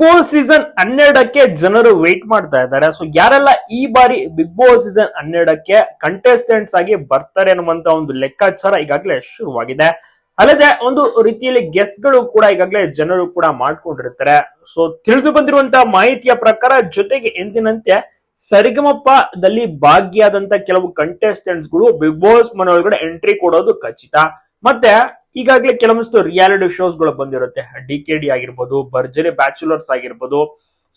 Boss season ಹನ್ನೆರಡಕ್ಕೆ ಜನರು wait ಮಾಡ್ತಾ ಇದ್ದಾರೆ. ಸೊ ಯಾರೆಲ್ಲ ಈ ಬಾರಿ ಬಿಗ್ ಬಾಸ್ ಸೀಸನ್ ಹನ್ನೆರಡಕ್ಕೆ ಕಂಟೆಸ್ಟೆಂಟ್ಸ್ ಆಗಿ ಬರ್ತಾರೆ ಅನ್ನುವಂತ ಒಂದು ಲೆಕ್ಕಾಚಾರ ಈಗಾಗಲೇ ಶುರುವಾಗಿದೆ. ಅಲ್ಲದೆ ಒಂದು ರೀತಿಯಲ್ಲಿ ಗೆಸ್ಟ್ಗಳು ಕೂಡ ಈಗಾಗಲೇ ಜನರು ಕೂಡ ಮಾಡ್ಕೊಂಡಿರ್ತಾರೆ. ಸೊ ತಿಳಿದು ಬಂದಿರುವಂತಹ ಮಾಹಿತಿಯ ಪ್ರಕಾರ ಜೊತೆಗೆ ಎಂದಿನಂತೆ ಸರಿಗಮಪ್ಪದಲ್ಲಿ ಭಾಗಿಯಾದಂತ ಕೆಲವು ಕಂಟೆಸ್ಟೆಂಟ್ಸ್ಗಳು ಬಿಗ್ ಬಾಸ್ ಮನೆಯೊಳಗಡೆ ಎಂಟ್ರಿ ಕೊಡೋದು ಖಚಿತ. ಮತ್ತೆ ಈಗಾಗಲೇ ಕೆಲವೊಂದಷ್ಟು ರಿಯಾಲಿಟಿ ಶೋಸ್ಗಳು ಬಂದಿರುತ್ತೆ. ಡಿ ಕೆ ಡಿ ಆಗಿರ್ಬೋದು, ಭರ್ಜರಿ ಬ್ಯಾಚುಲರ್ಸ್ ಆಗಿರ್ಬೋದು.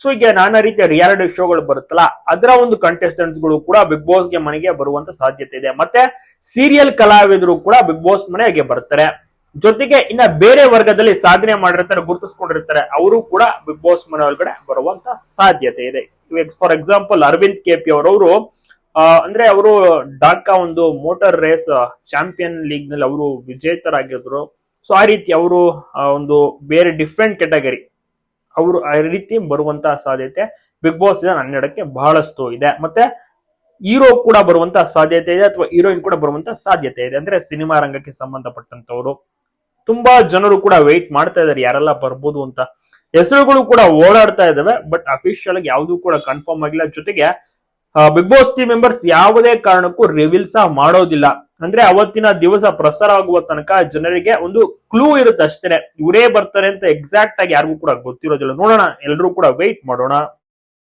ಸೊ ಹೀಗೆ ನಾನಾ ರೀತಿಯ ರಿಯಾಲಿಟಿ ಶೋಗಳು ಬರುತ್ತಲ್ಲ, ಅದರ ಒಂದು ಕಂಟೆಸ್ಟೆಂಟ್ಸ್ಗಳು ಕೂಡ ಬಿಗ್ ಬಾಸ್ಗೆ ಮನೆಗೆ ಬರುವಂತ ಸಾಧ್ಯತೆ ಇದೆ. ಮತ್ತೆ ಸೀರಿಯಲ್ ಕಲಾವಿದರು ಕೂಡ ಬಿಗ್ ಬಾಸ್ ಮನೆಗೆ ಬರ್ತಾರೆ. ಜೊತೆಗೆ ಇನ್ನ ಬೇರೆ ವರ್ಗದಲ್ಲಿ ಸಾಧನೆ ಮಾಡಿರ್ತಾರೆ, ಗುರುತಿಸ್ಕೊಂಡಿರ್ತಾರೆ, ಅವರು ಕೂಡ ಬಿಗ್ ಬಾಸ್ ಮನೆ ಒಳಗಡೆ ಬರುವಂತ ಸಾಧ್ಯತೆ ಇದೆ. ಫಾರ್ ಎಕ್ಸಾಂಪಲ್ ಅರವಿಂದ್ ಕೆಪಿ ಅವರವರು ಅಂದ್ರೆ ಅವರು ಡಾಕಾ ಒಂದು ಮೋಟಾರ್ ರೇಸ್ ಚಾಂಪಿಯನ್ ಲೀಗ್ನಲ್ಲಿ ಅವರು ವಿಜೇತರಾಗಿದ್ರು. ಸೊ ಆ ರೀತಿ ಅವರು ಒಂದು ಬೇರೆ ಡಿಫ್ರೆಂಟ್ ಕೆಟಗರಿ ಅವರು ಆ ರೀತಿ ಬರುವಂತಹ ಸಾಧ್ಯತೆ ಬಿಗ್ ಬಾಸ್ ಸೀಸನ್ ಹನ್ನೆರಡಕ್ಕೆ ಬಹಳಷ್ಟು ಇದೆ. ಮತ್ತೆ ಹೀರೋ ಕೂಡ ಬರುವಂತಹ ಸಾಧ್ಯತೆ ಇದೆ ಅಥವಾ ಹೀರೋಯಿನ್ ಕೂಡ ಬರುವಂತಹ ಸಾಧ್ಯತೆ ಇದೆ. ಅಂದ್ರೆ ಸಿನಿಮಾ ರಂಗಕ್ಕೆ ಸಂಬಂಧಪಟ್ಟಂತವರು ತುಂಬಾ ಜನರು ಕೂಡ ವೆಯ್ಟ್ ಮಾಡ್ತಾ ಇದ್ದಾರೆ ಯಾರೆಲ್ಲ ಬರ್ಬೋದು ಅಂತ. ಹೆಸರುಗಳು ಕೂಡ ಓಡಾಡ್ತಾ ಇದಾವೆ ಬಟ್ ಅಫಿಷಿಯಲ್ ಆಗಿ ಯಾವುದು ಕೂಡ ಕನ್ಫರ್ಮ್ ಆಗಿಲ್ಲ. ಜೊತೆಗೆ ಬಿಗ್ ಬಾಸ್ ಟೀಮ್ ಮೆಂಬರ್ಸ್ ಯಾವುದೇ ಕಾರಣಕ್ಕೂ ರಿವೀಲ್ ಸಹ ಮಾಡೋದಿಲ್ಲ. ಅಂದ್ರೆ ಅವತ್ತಿನ ದಿವಸ ಪ್ರಸಾರ ಆಗುವ ತನಕ ಜನರಿಗೆ ಒಂದು ಕ್ಲೂ ಇರುತ್ತೆ ಅಷ್ಟೇ ಇವರೇ ಬರ್ತಾರೆ ಅಂತ ಎಕ್ಸಾಕ್ಟ್ ಆಗಿ ಯಾರಿಗೂ ಕೂಡ ಗೊತ್ತಿರೋದಿಲ್ಲ. ನೋಡೋಣ ಎಲ್ಲರೂ ಕೂಡ ವೆಯ್ಟ್ ಮಾಡೋಣ.